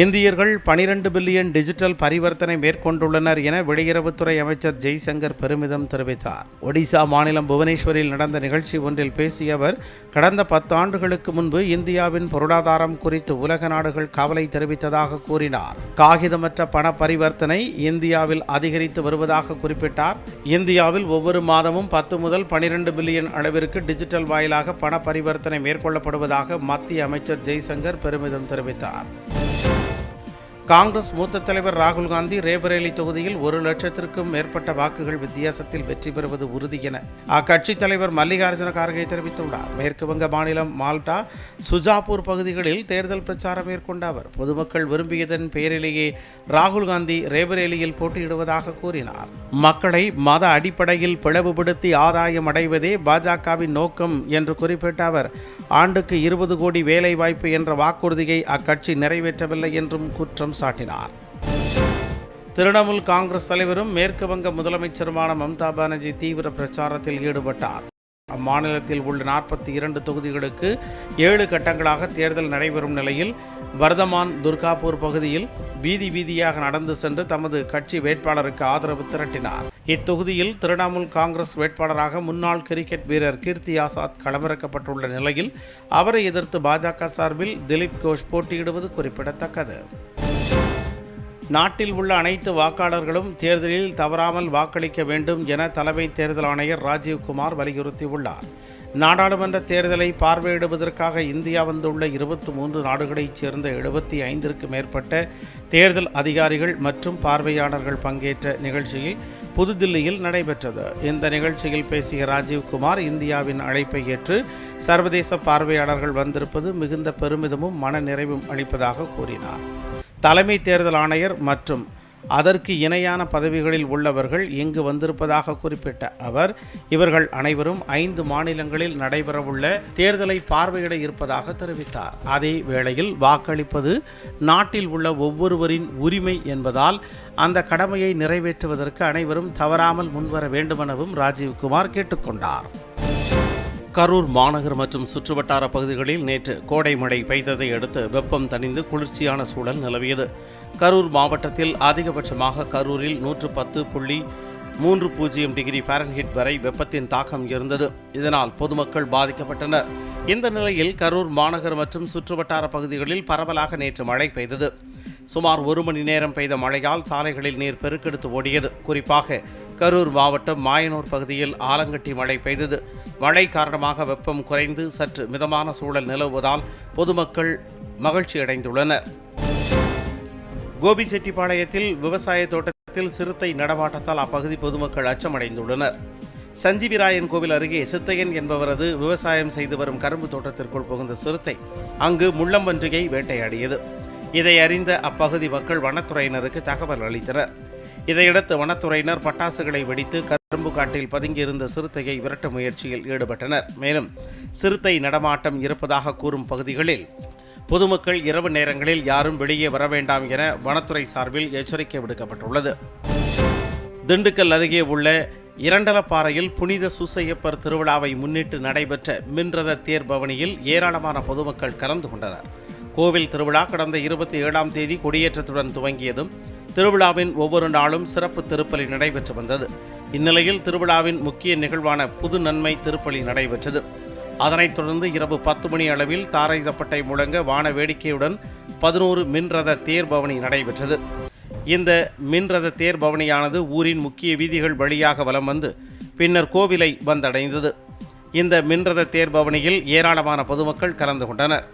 இந்தியர்கள் 12 billion digital பரிவர்த்தனை மேற்கொண்டுள்ளனர் என வெளியுறவுத்துறை அமைச்சர் ஜெய்சங்கர் பெருமிதம் தெரிவித்தார். ஒடிசா மாநிலம் புவனேஸ்வரில் நடந்த நிகழ்ச்சி ஒன்றில் பேசிய அவர் கடந்த பத்து ஆண்டுகளுக்கு முன்பு இந்தியாவின் பொருளாதாரம் குறித்து உலக நாடுகள் கவலை தெரிவித்ததாக கூறினார். காகிதமற்ற பண பரிவர்த்தனை இந்தியாவில் அதிகரித்து வருவதாக குறிப்பிட்டார். இந்தியாவில் ஒவ்வொரு மாதமும் பத்து முதல் 12 பில்லியன் அளவிற்கு டிஜிட்டல் வாயிலாக பண பரிவர்த்தனை மேற்கொள்ளப்படுவதாக மத்திய அமைச்சர் ஜெய்சங்கர் பெருமிதம் தெரிவித்தார். காங்கிரஸ் மூத்த தலைவர் ராகுல் காந்தி ரேபரேலி தொகுதியில் ஒரு லட்சத்திற்கும் மேற்பட்ட வாக்குகள் வித்தியாசத்தில் வெற்றி பெறுவது உறுதி என அக்கட்சி தலைவர் மல்லிகார்ஜுன கார்கே தெரிவித்துள்ளார். மேற்கு வங்க மாநிலம் மால்டா சுஜாப்பூர் பகுதிகளில் தேர்தல் பிரச்சாரம் மேற்கொண்ட அவர் பொதுமக்கள் விரும்பியதன் பெயரிலேயே ராகுல் காந்தி ரேபரேலியில் போட்டியிடுவதாக கூறினார். மக்களை மத அடிப்படையில் பிளவுபடுத்தி ஆதாயம் அடைவதே பாஜகவின் நோக்கம் என்று குறிப்பிட்ட அவர் ஆண்டுக்கு இருபது கோடி வேலை வாய்ப்பு என்ற வாக்குறுதியை அக்கட்சி நிறைவேற்றவில்லை என்றும் குற்றம் சாட்டினார். திரிணாமுல் காங்கிரஸ் தலைவரும் மேற்கு வங்க முதலமைச்சருமான மம்தா பானர்ஜி தீவிர பிரச்சாரத்தில் ஈடுபட்டார். அம்மாநிலத்தில் உள்ள நாற்பத்தி இரண்டு தொகுதிகளுக்கு ஏழு கட்டங்களாக தேர்தல் நடைபெறும் நிலையில் வர்தமான் துர்காபூர் பகுதியில் வீதி வீதியாக நடந்து சென்று தமது கட்சி வேட்பாளருக்கு ஆதரவு திரட்டினார். இத்தொகுதியில் திரிணாமுல் காங்கிரஸ் வேட்பாளராக முன்னாள் கிரிக்கெட் வீரர் கீர்த்தி ஆசாத் களமிறக்கப்பட்டுள்ள நிலையில் அவரை எதிர்த்து பாஜக சார்பில் திலீப் கோஷ் போட்டியிடுவது குறிப்பிடத்தக்கது. நாட்டில் உள்ள அனைத்து வாக்காளர்களும் தேர்தலில் தவறாமல் வாக்களிக்க வேண்டும் என தலைமை தேர்தல் ஆணையர் ராஜீவ்குமார் வலியுறுத்தியுள்ளார். நாடாளுமன்ற தேர்தலை பார்வையிடுவதற்காக இந்தியா வந்துள்ள இருபத்தி மூன்று நாடுகளைச் சேர்ந்த எழுபத்தி ஐந்திற்கு மேற்பட்ட தேர்தல் அதிகாரிகள் மற்றும் பார்வையாளர்கள் பங்கேற்ற நிகழ்ச்சியில் புதுதில்லியில் நடைபெற்றது. இந்த நிகழ்ச்சியில் பேசிய ராஜீவ்குமார் இந்தியாவின் அழைப்பை ஏற்று சர்வதேச பார்வையாளர்கள் வந்திருப்பது மிகுந்த பெருமிதமும் மன நிறைவும் அளிப்பதாக கூறினார். தலைமை தேர்தல் ஆணையர் மற்றும் அதற்கு இணையான பதவிகளில் உள்ளவர்கள் இங்கு வந்திருப்பதாக குறிப்பிட்ட அவர் இவர்கள் அனைவரும் ஐந்து மாநிலங்களில் நடைபெறவுள்ள தேர்தலை பார்வையிட இருப்பதாக தெரிவித்தார். அதே வேளையில் வாக்களிப்பது நாட்டில் உள்ள ஒவ்வொருவரின் உரிமை என்பதால் அந்த கடமையை நிறைவேற்றுவதற்கு அனைவரும் தவறாமல் முன்வர வேண்டுமெனவும் ராஜீவ்குமார் கேட்டுக்கொண்டார். கரூர் மாநகர் மற்றும் சுற்றுவட்டார பகுதிகளில் நேற்று கோடை மழை பெய்ததை அடுத்து வெப்பம் தணிந்து குளிர்ச்சியான சூழல் நிலவியது. கரூர் மாவட்டத்தில் அதிகபட்சமாக கரூரில் நூற்று பத்து புள்ளி மூன்று பூஜ்ஜியம் டிகிரி ஃபாரன்ஹீட் வரை வெப்பத்தின் தாக்கம் இருந்தது. இதனால் பொதுமக்கள் பாதிக்கப்பட்டனர். இந்த நிலையில் கரூர் மாநகர் மற்றும் சுற்றுவட்டார பகுதிகளில் பரவலாக நேற்று மழை பெய்தது. சுமார் ஒரு மணி நேரம் பெய்த மழையால் சாலைகளில் நீர் பெருக்கெடுத்து ஓடியது. குறிப்பாக கரூர் மாவட்டம் மாயனூர் பகுதியில் ஆலங்கட்டி மழை பெய்தது. மழை காரணமாக வெப்பம் குறைந்து சற்று மிதமான சூழல் நிலவுவதால் பொதுமக்கள் மகிழ்ச்சி அடைந்துள்ளனர். கோபிச்செட்டிப்பாளையத்தில் விவசாய தோட்டத்தில் சிறுத்தை நடமாட்டத்தால் அப்பகுதி பொதுமக்கள் அச்சமடைந்துள்ளனர். சஞ்சீவிராயன் கோவில் அருகே சித்தையன் என்பவரது விவசாயம் செய்து வரும் கரும்பு தோட்டத்திற்குள் புகுந்த சிறுத்தை அங்கு முள்ளம்பன்றியை வேட்டையாடியது. இதை அறிந்த அப்பகுதி மக்கள் வனத்துறையினருக்கு தகவல் அளித்தனர். இதையடுத்து வனத்துறையினர் பட்டாசுகளை வெடித்து கரும்பு காட்டில் பதுங்கியிருந்த சிறுத்தையை விரட்டும் முயற்சியில் ஈடுபட்டனர். மேலும் சிறுத்தை நடமாட்டம் இருப்பதாக கூறும் பகுதிகளில் பொதுமக்கள் இரவு நேரங்களில் யாரும் வெளியே வர வேண்டாம் என வனத்துறை சார்பில் எச்சரிக்கை விடுக்கப்பட்டுள்ளது. திண்டுக்கல் அருகே உள்ள இரண்டலப்பாறையில் புனித சூசையப்பர் திருவிழாவை முன்னிட்டு நடைபெற்ற மின்ரத தேர் பவனியில் ஏராளமான பொதுமக்கள் கலந்து கொண்டனர். கோவில் திருவிழா கடந்த இருபத்தி ஏழாம் தேதி கொடியேற்றத்துடன் துவங்கியதும் திருவிழாவின் ஒவ்வொரு நாளும் சிறப்பு திருப்பலி நடைபெற்று வந்தது. இந்நிலையில் திருவிழாவின் முக்கிய நிகழ்வான புது நன்மை திருப்பலி நடைபெற்றது. அதனைத் தொடர்ந்து இரவு பத்து மணி அளவில் தாரைதப்பட்டை முழங்க வான வேடிக்கையுடன் பதினோரு மின்ரத தேர்பவனி நடைபெற்றது. இந்த மின்ரத தேர்பவனியானது ஊரின் முக்கிய வீதிகள் வழியாக வலம் வந்து பின்னர் கோவிலை வந்தடைந்தது. இந்த மின்ரத தேர்பவனியில் ஏராளமான பொதுமக்கள் கலந்து கொண்டனர்.